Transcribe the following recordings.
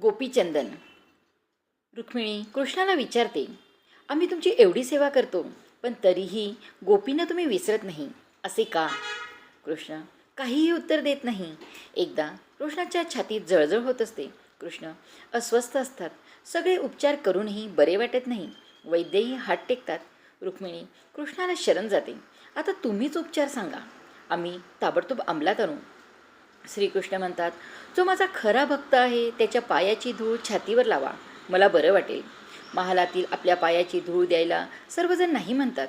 गोपीचंदन. रुक्मिणी कृष्णाला विचारते आम्ही तुमची एवढी सेवा करतो पण तरीही गोपींना तुम्ही विसरत नाही असे का? कृष्ण काहीही उत्तर देत नाही. एकदा कृष्णाच्या छातीत जळजळ होत असते. कृष्ण अस्वस्थ असतात. सगळे उपचार करूनही बरे वाटत नाही. वैद्यही हात टेकतात. रुक्मिणी कृष्णाला शरण जाते. आता तुम्हीच उपचार सांगा. आम्ही ताबडतोब अंमलात आणू. श्रीकृष्ण म्हणतात जो माझा खरा भक्त आहे त्याच्या पायाची धूळ छातीवर लावा. मला बरं वाटेल. महालातील आपल्या पायाची धूळ द्यायला सर्वजण नाही म्हणतात.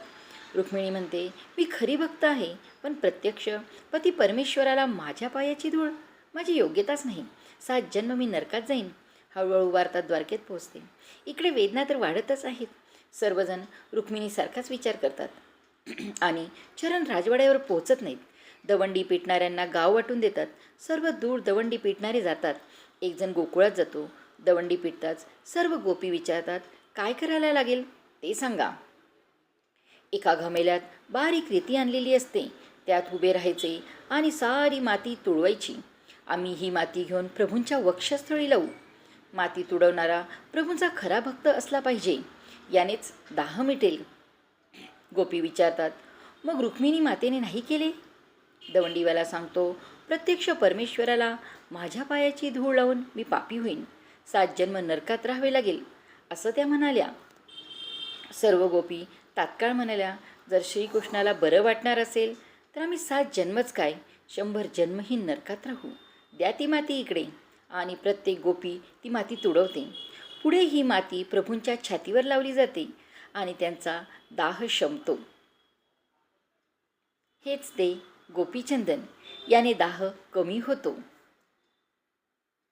रुक्मिणी म्हणते मी खरी भक्त आहे पण प्रत्यक्ष पती परमेश्वराला माझ्या पायाची धूळ? माझी योग्यताच नाही. सात जन्म मी नरकात जाईन. हळूहळू वार्ता द्वारकेत पोहोचते. इकडे वेदना तर वाढतच आहेत. सर्वजण रुक्मिणीसारखाच विचार करतात. आणि चरण राजवाड्यावर पोहोचत नाहीत. दवंडी पेटणाऱ्यांना गाव वाटून देतात. सर्व दूर दवंडी पेटणारे जातात. एकजण गोकुळात जातो. दवंडी पिटताच सर्व गोपी विचारतात काय करायला लागेल? ते सांगा. एका घमेल्यात बारीक रेती आणलेली असते. त्यात उभे राहायचे आणि सारी माती तुडवायची. आम्ही ही माती घेऊन प्रभूंच्या वक्षस्थळी लावू. माती तुडवणारा प्रभूंचा खरा भक्त असला पाहिजे. यानेच दाह मिटेल. गोपी विचारतात मग रुक्मिणी मातेने नाही केले? दवंडीवाला सांगतो प्रत्यक्ष परमेश्वराला माझ्या पायाची धूळ लावून मी पापी होईन. सात जन्म नरकात राहावे लागेल. असं त्या म्हणाल्या. सर्व गोपी तात्काळ म्हणाल्या जर श्रीकृष्णाला बरं वाटणार असेल तर आम्ही सात जन्मच काय? शंभर जन्मही नरकात राहू. द्या ती माती इकडे. आणि प्रत्येक गोपी ती माती तुडवते. पुढे ही माती प्रभूंच्या छातीवर लावली जाते आणि त्यांचा दाह शमतो. हेच ते गोपीचंदन. याने दाह कमी होतो.